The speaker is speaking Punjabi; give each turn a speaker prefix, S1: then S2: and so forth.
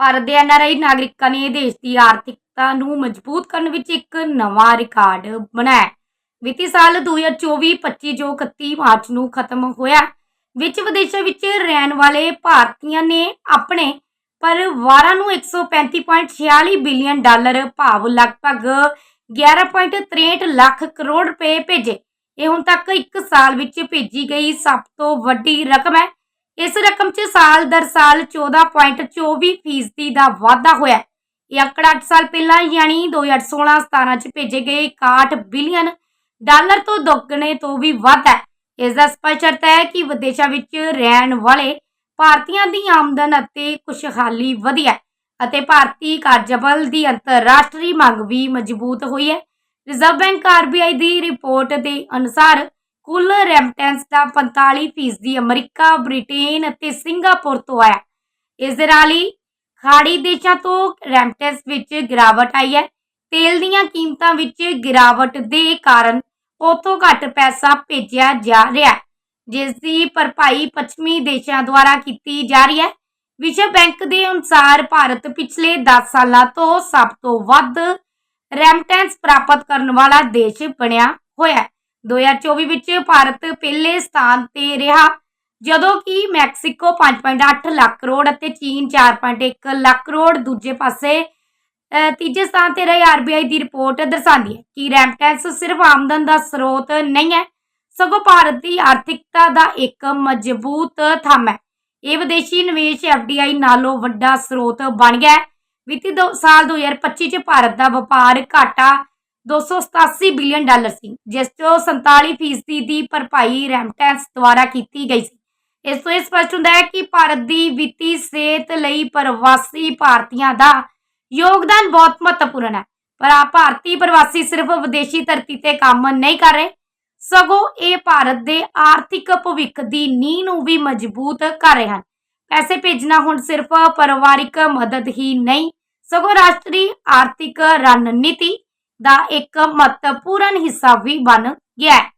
S1: ਭਾਰਤ ਦੇ ਐਨਆਰਆਈ ਨਾਗਰਿਕਾਂ ਨੇ ਦੇਸ਼ ਦੀ ਆਰਥਿਕਤਾ ਨੂੰ ਮਜ਼ਬੂਤ ਕਰਨ ਵਿੱਚ ਇੱਕ ਨਵਾਂ ਰਿਕਾਰਡ ਬਣਾਇਆ। ਵਿੱਤੀ ਸਾਲ 2024-25 ਜੋ 31 ਮਾਰਚ ਨੂੰ ਖਤਮ ਹੋਇਆ, ਵਿੱਚ ਵਿਦੇਸ਼ਾਂ ਵਿੱਚ ਰਹਿਣ ਵਾਲੇ ਭਾਰਤੀਆਂ ਨੇ ਆਪਣੇ ਪਰਿਵਾਰਾਂ ਨੂੰ 135.46 ਬਿਲੀਅਨ ਡਾਲਰ ਭਾਵ ਲਗਭਗ 11.63 ਲੱਖ ਕਰੋੜ ਰੁਪਏ ਭੇਜੇ। ਇਹ ਹੁਣ ਤੱਕ ਇੱਕ ਸਾਲ ਵਿੱਚ ਭੇਜੀ ਗਈ ਸਭ ਤੋਂ ਵੱਡੀ ਰਕਮ ਹੈ। ਇਸ ਰਕਮ 'ਚ ਸਾਲ ਦਰ ਸਾਲ 14.24 ਫੀਸਦੀ ਦਾ ਵਾਧਾ ਹੋਇਆ ਇਹ ਅੰਕੜਾ 8 ਸਾਲ ਪਹਿਲਾਂ ਯਾਨੀ 2016-17 'ਚ ਭੇਜੇ ਗਏ 61 ਬਿਲੀਅਨ ਡਾਲਰ ਤੋਂ ਦੁੱਗਣੇ ਤੋਂ ਵੀ ਵੱਧ ਹੈ। ਇਸ ਦਾ ਸਪਸ਼ਟ ਅਰਥ ਹੈ ਕਿ ਵਿਦੇਸ਼ਾਂ ਵਿੱਚ ਰਹਿਣ ਵਾਲੇ ਭਾਰਤੀਆਂ ਦੀ ਆਮਦਨ ਅਤੇ ਖੁਸ਼ਹਾਲੀ ਵਧੀ ਹੈ ਅਤੇ ਭਾਰਤੀ ਕਾਰਜਬਲ ਦੀ ਅੰਤਰਰਾਸ਼ਟਰੀ ਮੰਗ ਵੀ ਮਜ਼ਬੂਤ ਹੋਈ ਹੈ। ਰਿਜ਼ਰਵ ਬੈਂਕ ਆਰਬੀਆਈ ਦੀ ਰਿਪੋਰਟ ਦੇ ਅਨੁਸਾਰ ਕੁੱਲ ਰੈਮਟੈਂਸ ਦਾ 45% ਫੀਸਦੀ ਅਮਰੀਕਾ, ਬ੍ਰਿਟੇਨ ਅਤੇ ਸਿੰਗਾਪੁਰ ਤੋਂ ਆਇਆ। ਇਸ ਦੇ ਨਾਲ ਹੀ ਖਾੜੀ ਦੇਸ਼ਾਂ ਤੋਂ ਰੈਮਟੈਂਸ ਵਿੱਚ ਗਿਰਾਵਟ ਆਈ ਹੈ। ਤੇਲ ਦੀਆਂ ਕੀਮਤਾਂ ਵਿੱਚ ਗਿਰਾਵਟ ਦੇ ਕਾਰਨ ਉਥੋਂ ਘੱਟ ਪੈਸਾ ਭੇਜਿਆ ਜਾ ਰਿਹਾ ਹੈ, ਜਿਸ ਦੀ ਭਰਪਾਈ ਪੱਛਮੀ ਦੇਸ਼ਾਂ ਦੁਆਰਾ ਕੀਤੀ ਜਾ ਰਹੀ ਹੈ। ਵਿਸ਼ਵ ਬੈਂਕ ਦੇ ਅਨੁਸਾਰ ਭਾਰਤ ਪਿਛਲੇ 10 ਸਾਲਾਂ ਤੋਂ ਸਭ ਤੋਂ ਵੱਧ ਰੈਮਟੈਂਸ ਪ੍ਰਾਪਤ ਕਰਨ ਵਾਲਾ ਦੇਸ਼ ਬਣਿਆ ਹੋਇਆ ਹੈ। 2024 ਵਿੱਚ ਭਾਰਤ ਪਹਿਲੇ ਸਥਾਨ ਤੇ ਰਿਹਾ, ਜਦੋਂ ਕਿ ਮੈਕਸੀਕੋ 5.8 ਲੱਖ ਕਰੋੜ ਅਤੇ ਚੀਨ 4.1 ਲੱਖ ਕਰੋੜ ਦੂਜੇ ਪਾਸੇ ਤੀਜੇ ਸਥਾਨ ਤੇ ਰਹੀ ਆਰਬੀਆਈ ਦੀ ਰਿਪੋਰਟ ਦਰਸਾਉਂਦੀ ਹੈ ਕਿ ਰੈਮਟੈਂਸ ਸਿਰਫ ਆਮਦਨ ਦਾ ਸਰੋਤ ਨਹੀਂ ਹੈ, ਸਗੋਂ ਭਾਰਤ ਦੀ ਆਰਥਿਕਤਾ ਦਾ ਇੱਕ ਮਜ਼ਬੂਤ ਥੰਮ ਹੈ। ਇਹ ਵਿਦੇਸ਼ੀ ਨਿਵੇਸ਼ ਐਫਡੀਆਈ ਨਾਲੋਂ ਵੱਡਾ ਸਰੋਤ ਬਣ ਗਿਆ ਹੈ। ਵਿੱਤੀ ਦੋ- ਸਾਲ 2025 ਚ ਭਾਰਤ ਦਾ ਵਪਾਰ ਘਾਟਾ 287 ਬਿਲੀਅਨ ਡਾਲਰ ਸੀ, ਜਿਸ 'ਚੋਂ 47% ਫੀਸਦੀ ਦੀ ਭਰਪਾਈ ਰੈਮਟੈਂਸ ਦੁਆਰਾ ਕੀਤੀ ਗਈ ਸੀ। ਇਸ ਤੋਂ ਇਹ ਸਪਸ਼ਟ ਹੁੰਦਾ ਹੈ ਕਿ ਭਾਰਤ ਦੀ ਵਿੱਤੀ ਸਿਹਤ ਲਈ ਪ੍ਰਵਾਸੀ ਭਾਰਤੀਆਂ ਦਾ ਯੋਗਦਾਨ ਬਹੁਤ ਮਹੱਤਵਪੂਰਨ ਹੈ। ਪਰ ਆ ਭਾਰਤੀ ਪ੍ਰਵਾਸੀ ਸਿਰਫ ਵਿਦੇਸ਼ੀ ਧਰਤੀ ਤੇ ਕੰਮ ਨਹੀਂ ਕਰ ਰਹੇ, ਸਗੋਂ ਇਹ ਭਾਰਤ ਦੇ ਆਰਥਿਕ ਭਵਿੱਖ ਦੀ ਨੀਂਹ ਨੂੰ ਵੀ ਮਜ਼ਬੂਤ ਕਰ ਰਹੇ ਹਨ। ਪੈਸੇ ਭੇਜਣਾ ਹੁਣ ਸਿਰਫ ਪਰਿਵਾਰਿਕ ਮਦਦ ਹੀ ਨਹੀਂ, ਸਗੋਂ ਰਾਸ਼ਟਰੀ ਆਰਥਿਕ ਰਣਨੀਤੀ ਦਾ ਇੱਕ ਮਹੱਤਵਪੂਰਨ ਹਿੱਸਾ ਵੀ ਬਣ ਗਿਆ ਹੈ।